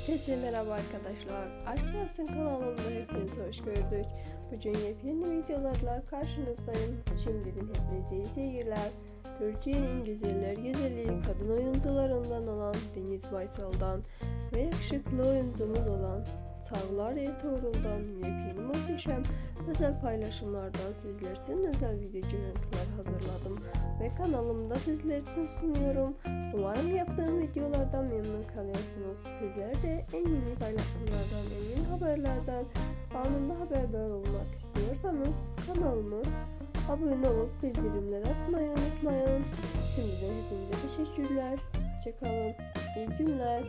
Herkese merhaba arkadaşlar. Aşk kanalımda hepiniz hoş gördük. Bugün yepyeni videolarla karşınızdayım. Şimdiden hepinize iyi seyirler. Türkiye'nin güzeller güzeli kadın oyuncularından olan Deniz Baysal'dan ve yakışıklı oyuncumuz olan Çağlar Ertuğrul'dan yepyeni muhteşem özel paylaşımlardan sizler için özel video görüntüler hazırladım ve kanalımda sizler için sunuyorum. Umarım yaptığım videolardan memnun kalıyorsunuz. Sizler de en yeni paylaşımlardan, en yeni haberlerden anında haberdar olmak istiyorsanız kanalımı abone olup bildirimleri açmayı unutmayın. Şimdiden hepinize teşekkürler. Hoşçakalın. İyi günler.